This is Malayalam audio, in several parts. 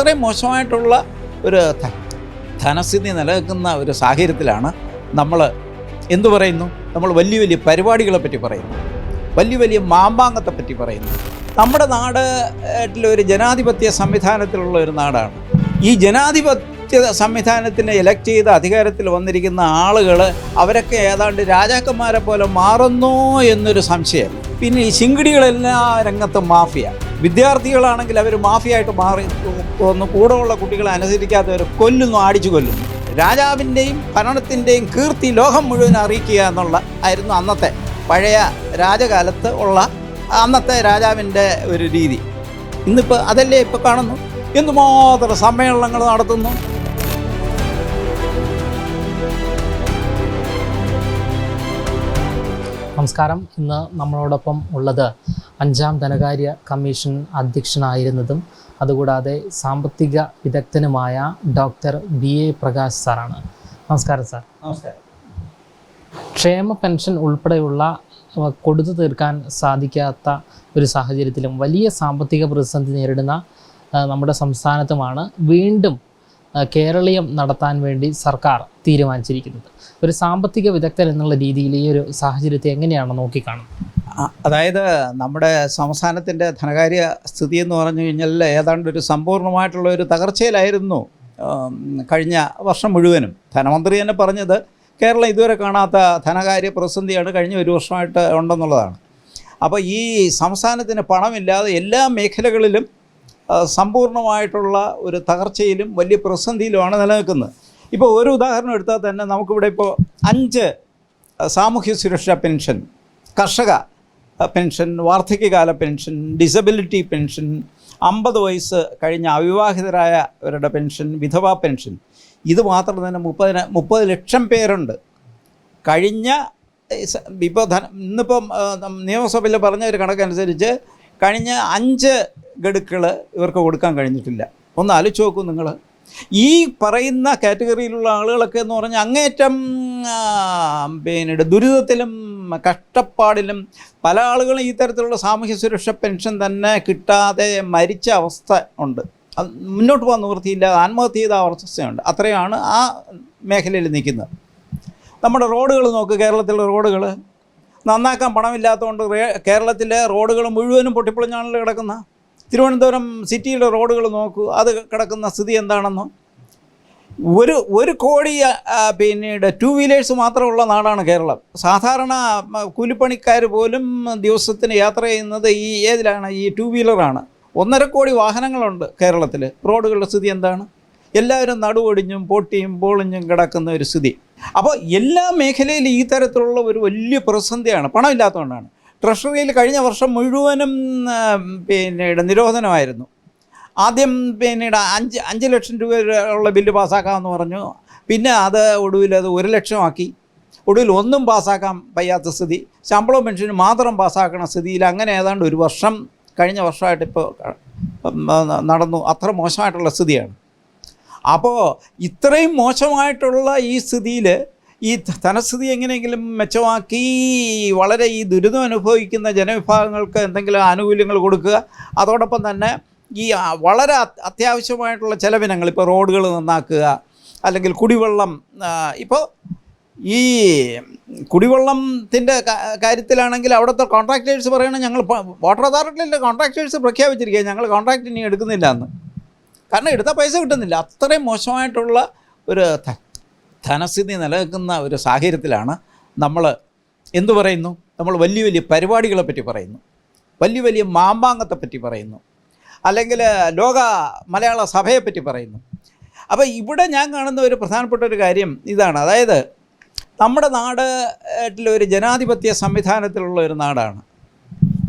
അത്രയും മോശമായിട്ടുള്ള ഒരു ധനസ്ഥിതി നിലനിൽക്കുന്ന ഒരു സാഹചര്യത്തിലാണ് നമ്മൾ എന്തു പറയുന്നു? നമ്മൾ വലിയ വലിയ പരിപാടികളെ പറ്റി പറയുന്നു. വലിയ വലിയ മാമ്പാങ്കത്തെ പറ്റി പറയുന്നു. നമ്മുടെ നാട് ഒരു ജനാധിപത്യ സംവിധാനത്തിലുള്ള ഒരു നാടാണ്. ഈ ജനാധിപത്യ സംവിധാനത്തിന് ഇലക്ട് ചെയ്ത് അധികാരത്തിൽ വന്നിരിക്കുന്ന ആളുകൾ അവരൊക്കെ ഏതാണ്ട് രാജാക്കന്മാരെ പോലെ മാറുന്നു എന്നൊരു സംശയം. പിന്നെ ഈ ശിങ്കിടികളെല്ലാ രംഗത്തും മാഫിയ. വിദ്യാർത്ഥികളാണെങ്കിൽ അവർ മാഫിയായിട്ട് മാറി ഒന്ന് കൂടെയുള്ള കുട്ടികളെ അനുസരിക്കാത്തവർ കൊല്ലുന്നു ആടിച്ചു കൊല്ലുന്നു. രാജാവിന്റെയും ഭരണത്തിന്റെയും കീർത്തി ലോകം മുഴുവൻ അറിയിക്കുക എന്നുള്ള ആയിരുന്നു അന്നത്തെ പഴയ രാജകാലത്ത് ഉള്ള അന്നത്തെ രാജാവിന്റെ ഒരു രീതി. ഇന്നിപ്പോൾ അതല്ലേ ഇപ്പോൾ കാണുന്നു? എന്തുമാത്രം സമ്മേളനങ്ങൾ നടത്തുന്നു? നമസ്കാരം. ഇന്ന് നമ്മളോടൊപ്പം ഉള്ളത് അഞ്ചാം ധനകാര്യ കമ്മീഷൻ അധ്യക്ഷനായിരുന്നതും അതുകൂടാതെ സാമ്പത്തിക വിദഗ്ധനുമായ ഡോക്ടർ ബി എ പ്രകാശ് സാറാണ്. നമസ്കാരം സാർ. നമസ്കാരം. ക്ഷേമ പെൻഷൻ ഉൾപ്പെടെയുള്ള കൊടുത്തു തീർക്കാൻ സാധിക്കാത്ത ഒരു സാഹചര്യത്തിലും വലിയ സാമ്പത്തിക പ്രതിസന്ധി നേരിടുന്ന നമ്മുടെ സംസ്ഥാനത്തുമാണ് വീണ്ടും കേരളീയം നടത്താൻ വേണ്ടി സർക്കാർ തീരുമാനിച്ചിരിക്കുന്നത്. ഒരു സാമ്പത്തിക വിദഗ്ധൻ എന്നുള്ള രീതിയിൽ ഈ ഒരു സാഹചര്യത്തെ എങ്ങനെയാണ് നോക്കിക്കാണുന്നത്? അതായത് നമ്മുടെ സംസ്ഥാനത്തിന്റെ ധനകാര്യ സ്ഥിതി എന്ന് പറഞ്ഞു കഴിഞ്ഞാൽ ഏതാണ്ട് ഒരു സമ്പൂർണമായിട്ടുള്ള ഒരു തകർച്ചയിലായിരുന്നു കഴിഞ്ഞ വർഷം മുഴുവനും. ധനമന്ത്രി തന്നെ പറഞ്ഞത് കേരളം ഇതുവരെ കാണാത്ത ധനകാര്യ പ്രതിസന്ധിയാണ് കഴിഞ്ഞ ഒരു വർഷമായിട്ട് ഉണ്ടെന്നുള്ളതാണ്. അപ്പോൾ ഈ സംസ്ഥാനത്തിന് പണമില്ലാതെ എല്ലാ മേഖലകളിലും സമ്പൂർണമായിട്ടുള്ള ഒരു തകർച്ചയിലും വലിയ പ്രതിസന്ധിയിലുമാണ് നിലനിൽക്കുന്നത്. ഇപ്പോൾ ഒരു ഉദാഹരണം എടുത്താൽ തന്നെ നമുക്കിവിടെ ഇപ്പോൾ അഞ്ച് സാമൂഹ്യ സുരക്ഷാ പെൻഷൻ കർഷക പെൻഷൻ വാർദ്ധക്യകാല പെൻഷൻ ഡിസബിലിറ്റി പെൻഷൻ അമ്പത് വയസ്സ് കഴിഞ്ഞ അവിവാഹിതരായവരുടെ പെൻഷൻ വിധവാ പെൻഷൻ ഇത് മാത്രം തന്നെ മുപ്പതിന് മുപ്പത് ലക്ഷം പേരുണ്ട്. കഴിഞ്ഞ ഇപ്പോൾ ധന ഇന്നിപ്പം നിയമസഭയിൽ പറഞ്ഞ ഒരു കണക്കനുസരിച്ച് കഴിഞ്ഞ അഞ്ച് ഗഡുക്കൾ ഇവർക്ക് കൊടുക്കാൻ കഴിഞ്ഞിട്ടില്ല. ഒന്ന് ആലോചിച്ച് നോക്കൂ നിങ്ങൾ ഈ പറയുന്ന കാറ്റഗറിയിലുള്ള ആളുകളൊക്കെ എന്ന് പറഞ്ഞാൽ അങ്ങേറ്റം പിന്നീട് പിന്നെ ദുരിതത്തിലും കഷ്ടപ്പാടിലും പല ആളുകളും ഈ തരത്തിലുള്ള സാമൂഹ്യ സുരക്ഷ പെൻഷൻ തന്നെ കിട്ടാതെ മരിച്ച അവസ്ഥ ഉണ്ട്. അത് മുന്നോട്ട് പോകാൻ നിവൃത്തിയില്ല ആത്മഹത്യ ചെയ്ത അവസ്ഥയുണ്ട്. അത്രയാണ് ആ മേഖലയിൽ നിൽക്കുന്നത്. നമ്മുടെ റോഡുകൾ നോക്ക് കേരളത്തിലെ റോഡുകൾ. നന്നാക്കാൻ പണമില്ലാത്തതുകൊണ്ട് കേരളത്തിലെ റോഡുകൾ മുഴുവനും പൊട്ടിപ്പൊളിഞ്ഞാണല്ലോ കിടക്കുന്ന തിരുവനന്തപുരം സിറ്റിയിലെ റോഡുകൾ നോക്കൂ അത് കിടക്കുന്ന സ്ഥിതി എന്താണെന്നോ? ഒരു ഒരു കോടി പിന്നീട് ടു വീലേഴ്സ് മാത്രമുള്ള നാടാണ് കേരളം. സാധാരണ കൂലിപ്പണിക്കാർ പോലും ദിവസത്തിന് യാത്ര ചെയ്യുന്നത് ഈ ഏതിലാണ്? ഈ ടു വീലറാണ്. ഒന്നര കോടി വാഹനങ്ങളുണ്ട് കേരളത്തിൽ റോഡുകളുടെ സ്ഥിതി എന്താണ്? എല്ലാവരും നടുവൊടിഞ്ഞും പൊട്ടിയും പൊളിഞ്ഞും കിടക്കുന്ന ഒരു സ്ഥിതി. അപ്പോൾ എല്ലാ മേഖലയിലും ഈ തരത്തിലുള്ള ഒരു വലിയ പ്രതിസന്ധിയാണ്. പണമില്ലാത്തതുകൊണ്ടാണ്. ട്രഷറിയിൽ കഴിഞ്ഞ വർഷം മുഴുവനും പിന്നെ പിന്നീട് നിരോധനമായിരുന്നു. ആദ്യം പിന്നീട് അഞ്ച് അഞ്ച് ലക്ഷം രൂപ ഉള്ള ബില്ല് പാസ്സാക്കാമെന്ന് പറഞ്ഞു. പിന്നെ അത് ഒടുവിൽ അത് ഒരു ലക്ഷമാക്കി. ഒടുവിൽ ഒന്നും പാസ്സാക്കാൻ വയ്യാത്ത സ്ഥിതി. ശമ്പളവും പെൻഷനും മാത്രം പാസ്സാക്കണ സ്ഥിതിയിൽ അങ്ങനെ ഏതാണ്ട് ഒരു വർഷം കഴിഞ്ഞ വർഷമായിട്ട് ഇപ്പോൾ നടന്നു. അത്ര മോശമായിട്ടുള്ള സ്ഥിതിയാണ്. അപ്പോൾ ഇത്രയും മോശമായിട്ടുള്ള ഈ സ്ഥിതിയിൽ ഈ ധനസ്ഥിതി എങ്ങനെയെങ്കിലും മെച്ചമാക്കി വളരെ ഈ ദുരിതം അനുഭവിക്കുന്ന ജനവിഭാഗങ്ങൾക്ക് എന്തെങ്കിലും ആനുകൂല്യങ്ങൾ കൊടുക്കുക. അതോടൊപ്പം തന്നെ ഈ വളരെ അത്യാവശ്യമായിട്ടുള്ള ചെലവിനങ്ങൾ ഇപ്പോൾ റോഡുകൾ നന്നാക്കുക അല്ലെങ്കിൽ കുടിവെള്ളം ഇപ്പോൾ ഈ കുടിവെള്ളത്തിന്റെ കാര്യത്തിലാണെങ്കിൽ അവിടുത്തെ കോൺട്രാക്ടേഴ്സ് പറയണം ഞങ്ങൾ വാട്ടർ അതോറിറ്റിയിലെ കോൺട്രാക്ടേഴ്സ് പ്രഖ്യാപിച്ചിരിക്കുക ഞങ്ങൾ കോൺട്രാക്ട് ഇനി എടുക്കുന്നില്ല എന്ന്. കാരണം എടുത്താൽ പൈസ കിട്ടുന്നില്ല. അത്രയും മോശമായിട്ടുള്ള ഒരു ധനസ്ഥിതി നിലനിൽക്കുന്ന ഒരു സാഹചര്യത്തിലാണ് നമ്മൾ എന്തു പറയുന്നു? നമ്മൾ വലിയ വലിയ പരിപാടികളെ പറ്റി പറയുന്നു. വലിയ വലിയ മാമ്പാങ്കത്തെ പറ്റി പറയുന്നു. അല്ലെങ്കിൽ ലോക മലയാള സഭയെപ്പറ്റി പറ്റി പറയുന്നു. അപ്പോൾ ഇവിടെ ഞാൻ കാണുന്ന ഒരു പ്രധാനപ്പെട്ട ഒരു കാര്യം ഇതാണ്. അതായത് നമ്മുടെ നാട് ഒരു ജനാധിപത്യ സംവിധാനത്തിലുള്ള ഒരു നാടാണ്.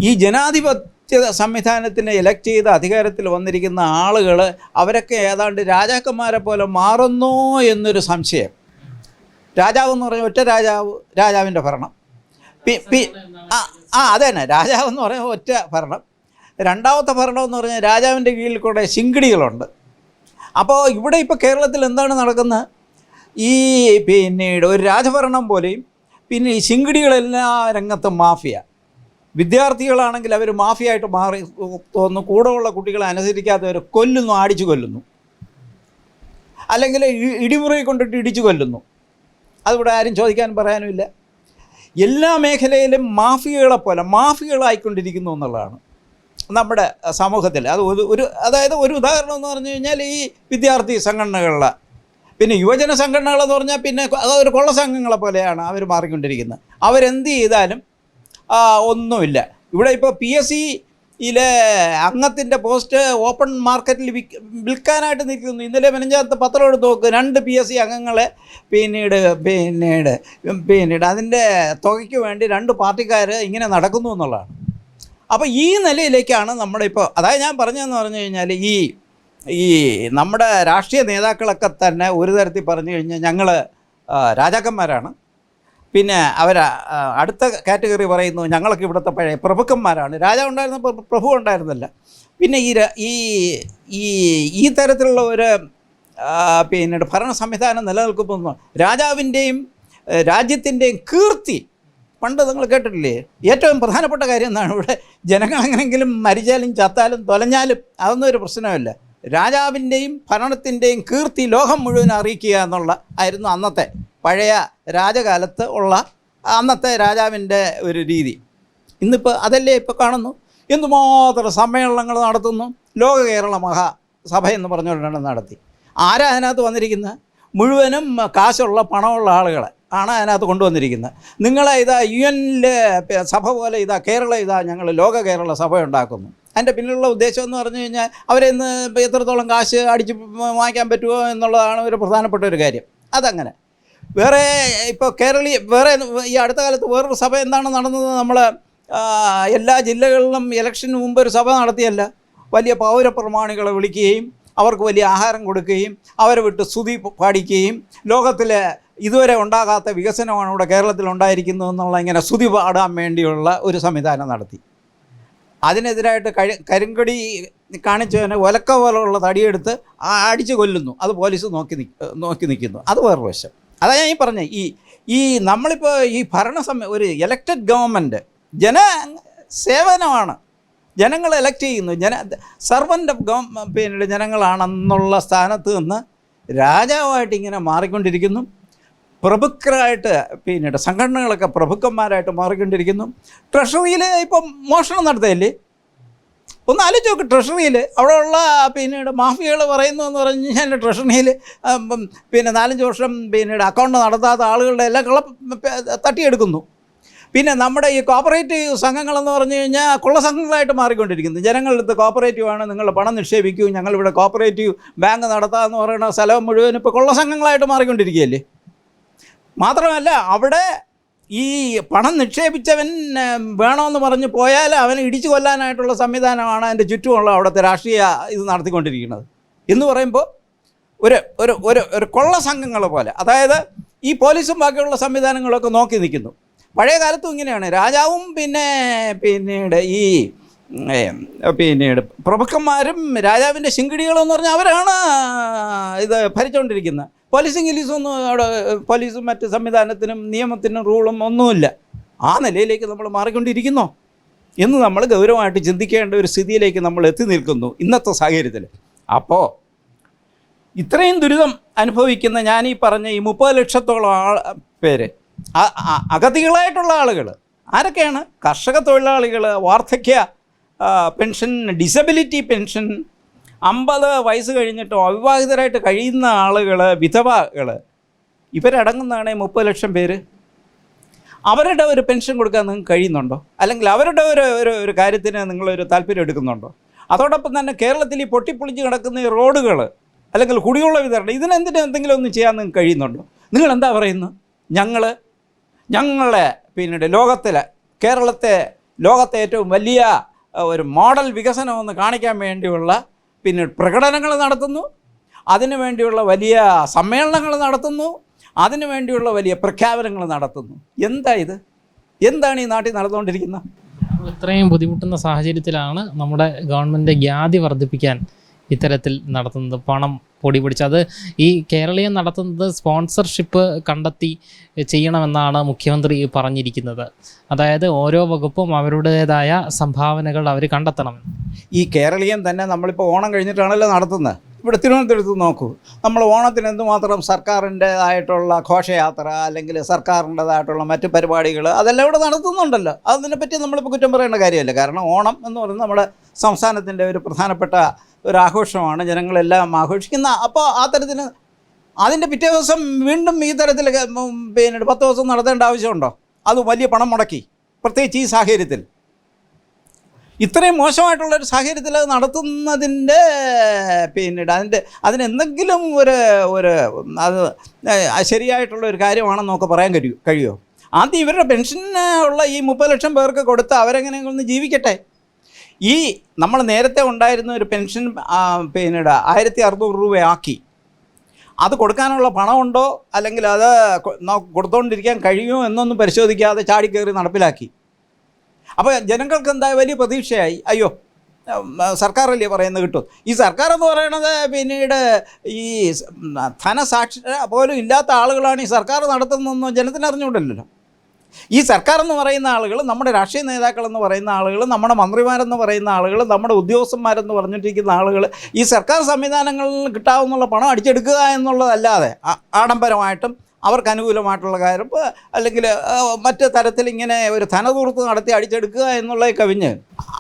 ഈ ജനാധിപത്യ സംവിധാനത്തിന് ഇലക്ട് ചെയ്ത് അധികാരത്തിൽ വന്നിരിക്കുന്ന ആളുകൾ അവരൊക്കെ ഏതാണ്ട് രാജാക്കന്മാരെ പോലെ മാറുന്നോ എന്നൊരു സംശയം. രാജാവ് എന്ന് പറഞ്ഞാൽ ഒറ്റ രാജാവ് രാജാവിന്റെ ഭരണം. പി ആ അത് തന്നെ രാജാവ് എന്ന് പറഞ്ഞാൽ ഒറ്റ ഭരണം. രണ്ടാമത്തെ ഭരണം എന്ന് പറഞ്ഞാൽ രാജാവിന്റെ കീഴിൽ കൂടെ ശിങ്കിടികളുണ്ട്. അപ്പോൾ ഇവിടെ ഇപ്പോൾ കേരളത്തിൽ എന്താണ് നടക്കുന്നത്? ഈ പിന്നീട് ഒരു രാജഭരണം പോലെയും പിന്നെ ഈ ശിങ്കിടികളെല്ലാ രംഗത്തും മാഫിയ. വിദ്യാർത്ഥികളാണെങ്കിൽ അവർ മാഫിയായിട്ട് മാറി തോന്നുന്നു. കൂടെയുള്ള കുട്ടികളെ അനുസരിക്കാത്തവർ കൊല്ലുന്നു അടിച്ചു കൊല്ലുന്നു. അല്ലെങ്കിൽ ഇടിമുറി കൊണ്ടിട്ട് ഇടിച്ചു കൊല്ലുന്നു. അതിവിടെ ആരും ചോദിക്കാൻ പറയാനുമില്ല. എല്ലാ മേഖലയിലും മാഫിയകളെ പോലെ മാഫിയകളായിക്കൊണ്ടിരിക്കുന്നു എന്നുള്ളതാണ്. നമ്മുടെ സമൂഹത്തിൽ. അത് ഒരു ഒരു അതായത് ഒരു ഉദാഹരണം എന്ന് പറഞ്ഞു കഴിഞ്ഞാൽ ഈ വിദ്യാർത്ഥി സംഘടനകളിലെ. പിന്നെ യുവജന സംഘടനകളെന്ന് പറഞ്ഞാൽ പിന്നെ അതൊരു കൊള്ള സംഘങ്ങളെ പോലെയാണ് അവർ മാറിക്കൊണ്ടിരിക്കുന്നത്. അവരെന്ത് ചെയ്താലും ഒന്നുമില്ല. ഇവിടെ ഇപ്പോൾ പി എസ് സിയിലെ അംഗത്തിന്റെ പോസ്റ്റ് ഓപ്പൺ മാർക്കറ്റിൽ വിൽക്ക വിൽക്കാനായിട്ട് നിൽക്കുന്നു. ഇന്നലെ മെനഞ്ചാത്ത പത്രം എടുത്ത് നോക്ക് രണ്ട് പി എസ് സി അംഗങ്ങളെ പിന്നീട് പിന്നീട് പിന്നീട് അതിന്റെ തുകയ്ക്ക് വേണ്ടി രണ്ട് പാർട്ടിക്കാർ ഇങ്ങനെ നടക്കുന്നു എന്നുള്ളതാണ്. അപ്പോൾ ഈ നിലയിലേക്കാണ് നമ്മുടെ ഇപ്പോൾ അതായത് ഞാൻ പറഞ്ഞതെന്ന് പറഞ്ഞു കഴിഞ്ഞാൽ ഈ ഈ നമ്മുടെ രാഷ്ട്രീയ നേതാക്കളൊക്കെ തന്നെ ഒരു തരത്തിൽ പറഞ്ഞു കഴിഞ്ഞാൽ ഞങ്ങൾ രാജാക്കന്മാരാണ്. പിന്നെ അവർ അടുത്ത കാറ്റഗറി പറയുന്നു ഞങ്ങളൊക്കെ ഇവിടുത്തെ പഴയ പ്രഭുക്കന്മാരാണ്. രാജാവ് ഉണ്ടായിരുന്നപ്പോൾ പ്രഭു ഉണ്ടായിരുന്നില്ല. പിന്നെ ഈ ഈ ഈ ഈ തരത്തിലുള്ള ഒരു പിന്നെ ഭരണ സംവിധാനം നിലനിൽക്കുമ്പോൾ രാജാവിന്റെയും രാജ്യത്തിന്റെയും കീർത്തി പണ്ട് നിങ്ങൾ കേട്ടിട്ടില്ലേ? ഏറ്റവും പ്രധാനപ്പെട്ട കാര്യം എന്താണ്? ഇവിടെ ജനങ്ങൾ എങ്ങനെങ്കിലും മരിച്ചാലും ചത്താലും തൊലഞ്ഞാലും അതൊന്നും ഒരു പ്രശ്നമല്ല. രാജാവിന്റെയും ഭരണത്തിന്റെയും കീർത്തി ലോകം മുഴുവൻ അറിയിക്കുക എന്നുള്ള ആയിരുന്നു അന്നത്തെ പഴയ രാജകാലത്ത് ഉള്ള അന്നത്തെ രാജാവിന്റെ ഒരു രീതി. ഇന്നിപ്പോൾ അതല്ലേ ഇപ്പോൾ കാണുന്നു? എന്തുമാത്രം സമ്മേളനങ്ങൾ നടത്തുന്നു? ലോക കേരള മഹാസഭ എന്ന് പറഞ്ഞുകൊണ്ടാണ് നടത്തി. ആരാ അതിനകത്ത് വന്നിരിക്കുന്നത്? മുഴുവനും കാശുള്ള പണമുള്ള ആളുകളെ. ആണ് അതിനകത്ത് കൊണ്ടുവന്നിരിക്കുന്നത്. നിങ്ങളെ ഇതാ യു എന്റെ സഭ പോലെ ഇതാ കേരള ഇതാ ഞങ്ങൾ ലോക കേരള സഭ ഉണ്ടാക്കുന്നു. അതിന്റെ പിന്നിലുള്ള ഉദ്ദേശം എന്ന് പറഞ്ഞു കഴിഞ്ഞാൽ അവരെ ഇന്ന് എത്രത്തോളം കാശ് അടിച്ച് വാങ്ങിക്കാൻ പറ്റുമോ എന്നുള്ളതാണ് ഒരു പ്രധാനപ്പെട്ട ഒരു കാര്യം. അതങ്ങനെ. വേറെ ഇപ്പോൾ കേരളീയ വേറെ ഈ അടുത്ത കാലത്ത് വേറൊരു സഭ എന്താണ് നടന്നത്? നമ്മൾ എല്ലാ ജില്ലകളിലും ഇലക്ഷന് മുമ്പ് ഒരു സഭ നടത്തിയല്ല. വലിയ പൗരപ്രമാണികളെ വിളിക്കുകയും അവർക്ക് വലിയ ആഹാരം കൊടുക്കുകയും അവരെ വിട്ട് സ്തുതി പാടിക്കുകയും ലോകത്തിലെ ഇതുവരെ ഉണ്ടാകാത്ത വികസനമാണ് ഇവിടെ കേരളത്തിൽ ഉണ്ടായിരിക്കുന്നു എന്നുള്ള ഇങ്ങനെ സ്തുതി പാടാൻ വേണ്ടിയുള്ള ഒരു സംവിധാനം നടത്തി. അതിനെതിരായിട്ട് കഴി കരിങ്കടി കാണിച്ചവനെ ഒലക്ക പോലുള്ള തടിയെടുത്ത് അടിച്ചു കൊല്ലുന്നു. അത് പോലീസ് നോക്കി നിക്ക് നിൽക്കുന്നു. അത് വേറൊരു വശം. അതാ ഞാൻ ഈ പറഞ്ഞത് ഈ ഈ നമ്മളിപ്പോൾ ഈ ഭരണസമയ ഒരു ഇലക്റ്റഡ് ഗവൺമെന്റ് ജന സേവനമാണ്. ജനങ്ങൾ എലക്ട് ചെയ്യുന്നു. ജന സർവന്റ് ഓഫ് ഗവ പിന്നെ ജനങ്ങളാണെന്നുള്ള സ്ഥാനത്ത് നിന്ന് രാജാവായിട്ട് ഇങ്ങനെ മാറിക്കൊണ്ടിരിക്കുന്നു. പ്രഭുക്കരായിട്ട് പിന്നീട് സംഘടനകളൊക്കെ പ്രഭുക്കന്മാരായിട്ട് മാറിക്കൊണ്ടിരിക്കുന്നു. ട്രഷറിയിൽ ഇപ്പം മോഷണം നടത്തുകയല്ലേ ഒന്ന് ആലോചിച്ച് നോക്ക് ട്രഷറിയിൽ അവിടെ ഉള്ള പിന്നീട് മാഫിയകൾ പറയുന്നു എന്ന് പറഞ്ഞു കഴിഞ്ഞാൽ ട്രഷറിയിൽ പിന്നെ നാലഞ്ച് വർഷം പിന്നീട് അക്കൗണ്ട് നടത്താത്ത ആളുകളുടെ എല്ലാം കള തട്ടിയെടുക്കുന്നു. പിന്നെ നമ്മുടെ ഈ കോപ്പറേറ്റീവ് സംഘങ്ങളെന്ന് പറഞ്ഞു കഴിഞ്ഞാൽ കൊള്ള സംഘങ്ങളായിട്ട് മാറിക്കൊണ്ടിരിക്കുന്നു. ജനങ്ങളുടെ അടുത്ത് കോപ്പറേറ്റീവാണ് നിങ്ങൾ പണം നിക്ഷേപിക്കൂ ഞങ്ങളിവിടെ കോപ്പറേറ്റീവ് ബാങ്ക് നടത്താമെന്ന് പറയുന്ന സ്ഥലം മുഴുവൻ ഇപ്പോൾ കൊള്ള സംഘങ്ങളായിട്ട് മാറിക്കൊണ്ടിരിക്കുകയല്ലേ? മാത്രമല്ല അവിടെ ഈ പണം നിക്ഷേപിച്ചവൻ വേണമെന്ന് പറഞ്ഞ് പോയാൽ അവനെ ഇടിച്ചു കൊല്ലാനായിട്ടുള്ള സംവിധാനമാണ് അതിന്റെ ചുറ്റുമുള്ള അവിടുത്തെ രാഷ്ട്രീയ ഇത് നടത്തിക്കൊണ്ടിരിക്കുന്നത്. എന്ന് പറയുമ്പോൾ ഒരു ഒരു ഒരു ഒരു കൊള്ള സംഘങ്ങൾ പോലെ. അതായത് ഈ പോലീസും ബാക്കിയുള്ള സംവിധാനങ്ങളൊക്കെ നോക്കി നിൽക്കുന്നു. പഴയ കാലത്തും ഇങ്ങനെയാണ്. രാജാവും പിന്നെ പിന്നീട് ഈ പിന്നീട് പ്രഭുക്കന്മാരും രാജാവിന്റെ ശിങ്കിടികളും എന്ന് പറഞ്ഞാൽ അവരാണ് ഇത് ഭരിച്ചുകൊണ്ടിരിക്കുന്നത് പോലീസും ഗിലീസും അവിടെ പോലീസും മറ്റ് സംവിധാനത്തിനും നിയമത്തിനും റൂളും ഒന്നുമില്ല. ആ നിലയിലേക്ക് നമ്മൾ മാറിക്കൊണ്ടിരിക്കുന്നോ. എന്ന് നമ്മൾ ഗൗരവമായിട്ട് ചിന്തിക്കേണ്ട ഒരു സ്ഥിതിയിലേക്ക് നമ്മൾ എത്തി നിൽക്കുന്നു ഇന്നത്തെ സാഹചര്യത്തിൽ. അപ്പോൾ ഇത്രയും ദുരിതം അനുഭവിക്കുന്ന ഞാൻ ഈ പറഞ്ഞ ഈ മുപ്പത് ലക്ഷത്തോളം ആൾ പേര് അഗതികളായിട്ടുള്ള ആളുകൾ ആരൊക്കെയാണ്? കർഷക തൊഴിലാളികൾ വാർദ്ധക്യ പെൻഷൻ ഡിസബിലിറ്റി പെൻഷൻ അമ്പത് വയസ്സ് കഴിഞ്ഞിട്ടോ അവിവാഹിതരായിട്ട് കഴിയുന്ന ആളുകൾ വിധവകൾ ഇവരടങ്ങുന്നതാണ് മുപ്പത് ലക്ഷം പേര്? അവരുടെ ഒരു പെൻഷൻ കൊടുക്കാൻ നിങ്ങൾക്ക് കഴിയുന്നുണ്ടോ? അല്ലെങ്കിൽ അവരുടെ ഒരു ഒരു ഒരു കാര്യത്തിന് നിങ്ങളൊരു താല്പര്യം എടുക്കുന്നുണ്ടോ? അതോടൊപ്പം തന്നെ കേരളത്തിൽ ഈ പൊട്ടിപ്പൊളിച്ച് കിടക്കുന്ന ഈ റോഡുകൾ അല്ലെങ്കിൽ കുടിവെള്ള വിതരണം ഇതിനെന്തിനും എന്തെങ്കിലും ഒന്ന് ചെയ്യാൻ നിങ്ങൾക്ക് കഴിയുന്നുണ്ടോ? നിങ്ങൾ എന്താ പറയുന്നത് ഞങ്ങൾ ഞങ്ങളെ പിന്നീട് ലോകത്തിലെ കേരളത്തെ ലോകത്തെ ഏറ്റവും വലിയ ഒരു മോഡൽ വികസനമെന്ന് കാണിക്കാൻ വേണ്ടിയുള്ള പിന്നീട് പ്രകടനങ്ങൾ നടത്തുന്നു. അതിനു വേണ്ടിയുള്ള വലിയ സമ്മേളനങ്ങൾ നടത്തുന്നു. അതിനു വേണ്ടിയുള്ള വലിയ പ്രഖ്യാപനങ്ങൾ നടത്തുന്നു. എന്താ ഇത്? എന്താണ് ഈ നാട്ടിൽ നടന്നുകൊണ്ടിരിക്കുന്നത്? ഇത്രയും ബുദ്ധിമുട്ടുന്ന സാഹചര്യത്തിലാണ് നമ്മുടെ ഗവൺമെന്റ് ഗ്യാതി വർദ്ധിപ്പിക്കാൻ ഇത്തരത്തിൽ നടത്തുന്നത് പണം പൊടി പിടിച്ച് അത് ഈ കേരളീയം നടത്തുന്നത് സ്പോൺസർഷിപ്പ് കണ്ടെത്തി ചെയ്യണമെന്നാണ് മുഖ്യമന്ത്രി പറഞ്ഞിരിക്കുന്നത്. അതായത് ഓരോ വകുപ്പും അവരുടേതായ സംഭാവനകൾ അവർ കണ്ടെത്തണം. ഈ കേരളീയം തന്നെ നമ്മളിപ്പോൾ ഓണം കഴിഞ്ഞിട്ടാണല്ലോ നടത്തുന്നത്. ഇവിടെ തിരുവനന്തപുരത്ത് നോക്കൂ. നമ്മൾ ഓണത്തിന് എന്തുമാത്രം സർക്കാരിന്റേതായിട്ടുള്ള ഘോഷയാത്ര അല്ലെങ്കിൽ സർക്കാരിന്റേതായിട്ടുള്ള മറ്റ് പരിപാടികൾ അതെല്ലാം ഇവിടെ നടത്തുന്നുണ്ടല്ലോ. അതിനെപ്പറ്റി നമ്മളിപ്പോൾ കുറ്റം പറയേണ്ട കാര്യമല്ല. കാരണം ഓണം എന്ന് പറയുന്നത് നമ്മുടെ സംസ്ഥാനത്തിന്റെ ഒരു പ്രധാനപ്പെട്ട ഒരു ആഘോഷമാണ് ജനങ്ങളെല്ലാം ആഘോഷിക്കുന്ന അപ്പോൾ ആ തരത്തിൽ അതിന്റെ പിറ്റേ ദിവസം വീണ്ടും ഈ തരത്തിൽ പിന്നെ പത്ത് ദിവസം നടത്തേണ്ട ആവശ്യമുണ്ടോ? അത് വലിയ പണം മുടക്കി. പ്രത്യേകിച്ച് ഈ സാഹചര്യത്തിൽ. ഇത്രയും മോശമായിട്ടുള്ളൊരു സാഹചര്യത്തിൽ അത് നടത്തുന്നതിന്റെ പിന്നീട് അതിന്റെ അതിനെന്തെങ്കിലും ഒരു ഒരു അത് ശരിയായിട്ടുള്ള ഒരു കാര്യമാണെന്ന് പറയാൻ കഴിയൂ കഴിയുമോ? ആദ്യം ഇവരുടെ പെൻഷന് ഉള്ള ഈ മുപ്പത് ലക്ഷം പേർക്ക് കൊടുത്ത് അവരെങ്ങനെയെങ്കിലും ഒന്ന് ജീവിക്കട്ടെ. ഈ നമ്മൾ നേരത്തെ ഉണ്ടായിരുന്ന ഒരു പെൻഷൻ പിന്നീട് ആയിരത്തി അറുന്നൂറ് രൂപയാക്കി. അത് കൊടുക്കാനുള്ള പണമുണ്ടോ? അല്ലെങ്കിൽ അത് കൊടുത്തുകൊണ്ടിരിക്കാൻ കഴിയുമോ എന്നൊന്നും പരിശോധിക്കാതെ ചാടിക്കയറി നടപ്പിലാക്കി. അപ്പോൾ ജനങ്ങൾക്ക് എന്താ വലിയ പ്രതീക്ഷയായി? അയ്യോ സർക്കാരല്ലേ പറയുന്നത് കിട്ടും. ഈ സർക്കാർ എന്ന് പറയണത് പിന്നീട് ഈ ധനസാക്ഷര പോലും ഇല്ലാത്ത ആളുകളാണ് ഈ സർക്കാർ നടത്തുന്നതെന്ന് ജനത്തിന് അറിഞ്ഞുകൊണ്ടല്ലോ ഈ സർക്കാർ എന്ന് പറയുന്ന ആളുകൾ നമ്മുടെ രാഷ്ട്രീയ നേതാക്കൾ എന്ന് പറയുന്ന ആളുകൾ നമ്മുടെ മന്ത്രിമാരെന്ന് പറയുന്ന ആളുകൾ നമ്മുടെ ഉദ്യോഗസ്ഥന്മാരെന്ന് പറഞ്ഞിട്ടിരിക്കുന്ന ആളുകൾ ഈ സർക്കാർ സംവിധാനങ്ങളിൽ നിന്ന് കിട്ടാവുന്നുള്ള പണം അടിച്ചെടുക്കുക എന്നുള്ളതല്ലാതെ ആഡംബരമായിട്ടും അവർക്ക് അനുകൂലമായിട്ടുള്ള കാര്യം അല്ലെങ്കിൽ മറ്റ് തരത്തിൽ ഇങ്ങനെ ഒരു ധനതൂർത്ത് നടത്തി അടിച്ചെടുക്കുക എന്നുള്ളത് കവിഞ്ഞ്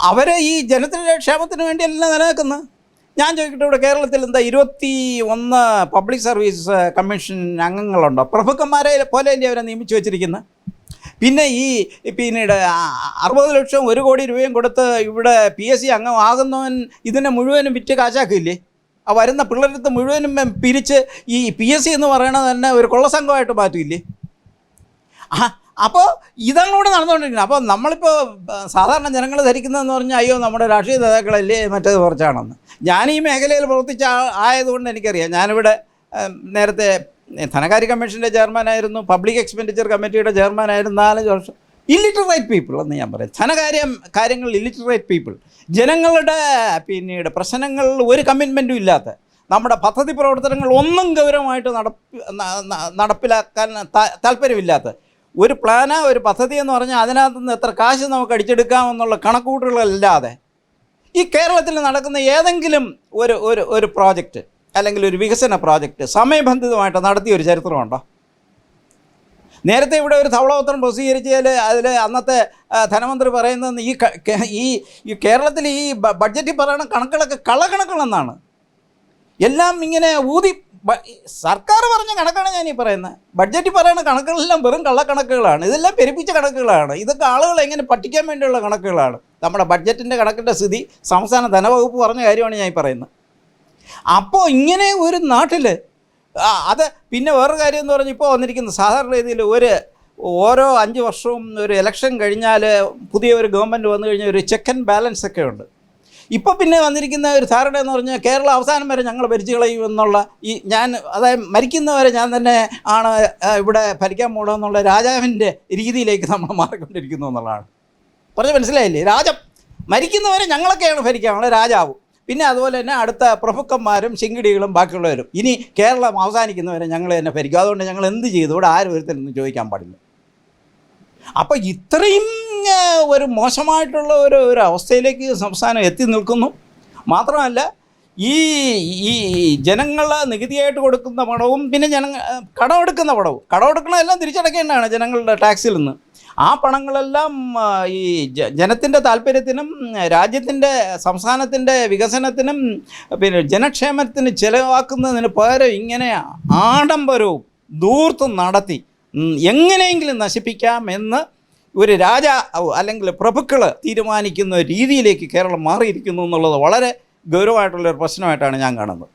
അവരെ ഈ ജനത്തിന്റെ ക്ഷേമത്തിന് വേണ്ടിയല്ല നിലനിൽക്കുന്നത് ഞാൻ ചോദിക്കട്ടെ ഇവിടെ കേരളത്തിൽ എന്താ ഇരുപത്തി ഒന്ന് പബ്ലിക് സർവീസ് കമ്മീഷൻ അംഗങ്ങളുണ്ടോ? പ്രഭുക്കന്മാരെ പോലെ അല്ലേ അവരെ നിയമിച്ചു വെച്ചിരിക്കുന്നത് പിന്നെ ഈ പിന്നീട് അറുപത് ലക്ഷം ഒരു കോടി രൂപയും കൊടുത്ത് ഇവിടെ പി എസ് സി അംഗമാകുന്നവൻ ഇതിനെ മുഴുവനും വിറ്റ് കാശാക്കില്ലേ ആ വരുന്ന പിള്ളേരത്ത് മുഴുവനും പിരിച്ച് ഈ പി എസ് സി എന്ന് പറയണത് തന്നെ ഒരു കൊള്ളസംഘമായിട്ട് മാറ്റില്ലേ ആ അപ്പോൾ ഇതാണ് ഇവിടെ നടന്നുകൊണ്ടിരിക്കുന്നത് അപ്പോൾ നമ്മളിപ്പോൾ സാധാരണ ജനങ്ങൾ ധരിക്കുന്നതെന്ന് പറഞ്ഞാൽ അയ്യോ നമ്മുടെ രാഷ്ട്രീയ നേതാക്കളല്ലേ മറ്റേത് കുറച്ചാണെന്ന്. ഞാൻ ഈ മേഖലയിൽ പ്രവർത്തിച്ച ആയതുകൊണ്ട് എനിക്കറിയാം. ഞാനിവിടെ നേരത്തെ ധനകാര്യ കമ്മീഷന്റെ ചെയർമാനായിരുന്നു പബ്ലിക് എക്സ്പെൻഡിച്ചർ കമ്മിറ്റിയുടെ ചെയർമാനായിരുന്നു നാലഞ്ച് വർഷം. ഇല്ലിറ്ററേറ്റ് പീപ്പിൾ എന്ന് ഞാൻ പറയും. ധനകാര്യം കാര്യങ്ങൾ ഇല്ലിറ്ററേറ്റ് പീപ്പിൾ. ജനങ്ങളുടെ പിന്നീട് പ്രശ്നങ്ങളിൽ ഒരു കമ്മിറ്റ്മെന്റും ഇല്ലാത്ത നമ്മുടെ പദ്ധതി പ്രവർത്തനങ്ങൾ ഒന്നും ഗൗരവമായിട്ട് നടപ്പി നടപ്പിലാക്കാൻ താല്പര്യമില്ലാത്ത ഒരു പ്ലാന ഒരു പദ്ധതി എന്ന് പറഞ്ഞാൽ അതിനകത്ത് നിന്ന് എത്ര കാശ് നമുക്ക് അടിച്ചെടുക്കാമെന്നുള്ള കണക്കൂട്ടുകളല്ലാതെ ഈ കേരളത്തിൽ നടക്കുന്ന ഏതെങ്കിലും ഒരു ഒരു ഒരു പ്രോജക്റ്റ് അല്ലെങ്കിൽ ഒരു വികസന പ്രോജക്റ്റ് സമയബന്ധിതമായിട്ട് നടത്തിയ ഒരു ചരിത്രമുണ്ടോ? നേരത്തെ ഇവിടെ ഒരു ധവളപത്രം പ്രസിദ്ധീകരിച്ചാൽ അതിൽ അന്നത്തെ ധനമന്ത്രി പറയുന്നത് ഈ ഈ കേരളത്തിൽ ഈ ബഡ്ജറ്റിൽ പറയുന്ന കണക്കുകളൊക്കെ കള്ളക്കണക്കുകളെന്നാണ്. എല്ലാം ഇങ്ങനെ ഊതി സർക്കാർ പറഞ്ഞ കണക്കാണ് ഞാൻ ഈ പറയുന്നത്. ബഡ്ജറ്റിൽ പറയുന്ന കണക്കുകളെല്ലാം വെറും കള്ളക്കണക്കുകളാണ്. ഇതെല്ലാം പെരുപ്പിച്ച കണക്കുകളാണ്. ഇതൊക്കെ ആളുകൾ എങ്ങനെ പറ്റിക്കാൻ വേണ്ടിയുള്ള കണക്കുകളാണ്. നമ്മുടെ ബഡ്ജറ്റിന്റെ കണക്കിന്റെ സ്ഥിതി സംസ്ഥാന ധനവകുപ്പ് പറഞ്ഞ കാര്യമാണ് ഞാൻ ഈ പറയുന്നത്. അപ്പോൾ ഇങ്ങനെ ഒരു നാട്ടിൽ അത് പിന്നെ വേറൊരു കാര്യം എന്ന് പറഞ്ഞാൽ ഇപ്പോൾ വന്നിരിക്കുന്ന സാധാരണ രീതിയിൽ ഒരു ഓരോ അഞ്ച് വർഷവും ഒരു ഇലക്ഷൻ കഴിഞ്ഞാൽ പുതിയ ഒരു ഗവൺമെന്റ് വന്നു കഴിഞ്ഞാൽ ഒരു ചെക്ക് ആൻഡ് ബാലൻസ് ഒക്കെ ഉണ്ട്. ഇപ്പോൾ പിന്നെ വന്നിരിക്കുന്ന ഒരു ധാരണ എന്ന് പറഞ്ഞാൽ കേരളം അവസാനം വരെ ഞങ്ങൾ ഭരിച്ചു കളയും എന്നുള്ള ഈ ഞാൻ അതായത് മരിക്കുന്നവരെ ഞാൻ തന്നെ ആണ് ഇവിടെ ഭരിക്കാൻ പോകണമെന്നുള്ള രാജാവിന്റെ രീതിയിലേക്ക് നമ്മൾ മാറിക്കൊണ്ടിരിക്കുന്നു എന്നുള്ളതാണ്. പറഞ്ഞ് മനസ്സിലായില്ലേ? രാജം മരിക്കുന്നവരെ ഞങ്ങളൊക്കെയാണ് ഭരിക്കാനുള്ള രാജാവും. പിന്നെ അതുപോലെ തന്നെ അടുത്ത പ്രഭുക്കന്മാരും ശിങ്കിടികളും ബാക്കിയുള്ളവരും. ഇനി കേരളം അവസാനിക്കുന്നവരെ ഞങ്ങൾ തന്നെ ഭരിക്കും. അതുകൊണ്ട് ഞങ്ങൾ എന്ത് ചെയ്തു? ഇവിടെ ആരും ചോദിക്കാൻ പാടില്ല. അപ്പോൾ ഇത്രയും ഒരു മോശമായിട്ടുള്ള ഒരു ഒരു അവസ്ഥയിലേക്ക് സംസ്ഥാനം എത്തി നിൽക്കുന്നു. മാത്രമല്ല ഈ ഈ ജനങ്ങൾ നികുതിയായിട്ട് കൊടുക്കുന്ന പണവും പിന്നെ ജനങ്ങൾ കടമെടുക്കുന്ന പണവും. കടമെടുക്കണതെല്ലാം തിരിച്ചടക്കേണ്ടതാണ് ജനങ്ങളുടെ ടാക്സിൽ നിന്ന്. ആ പണങ്ങളെല്ലാം ഈ ജനത്തിന്റെ താല്പര്യത്തിനും രാജ്യത്തിന്റെ സംസ്ഥാനത്തിന്റെ വികസനത്തിനും പിന്നെ ജനക്ഷേമത്തിന് ചിലവാക്കുന്നതിന് പകരം ഇങ്ങനെ ആഡംബരവും ദൂർത്തും നടത്തി എങ്ങനെയെങ്കിലും നശിപ്പിക്കാം എന്ന് ഒരു രാജ അല്ലെങ്കിൽ പ്രഭുക്കൾ തീരുമാനിക്കുന്ന രീതിയിലേക്ക് കേരളം മാറിയിരിക്കുന്നു എന്നുള്ളത് വളരെ ഗൗരവമായിട്ടുള്ളൊരു പ്രശ്നമായിട്ടാണ് ഞാൻ കാണുന്നത്.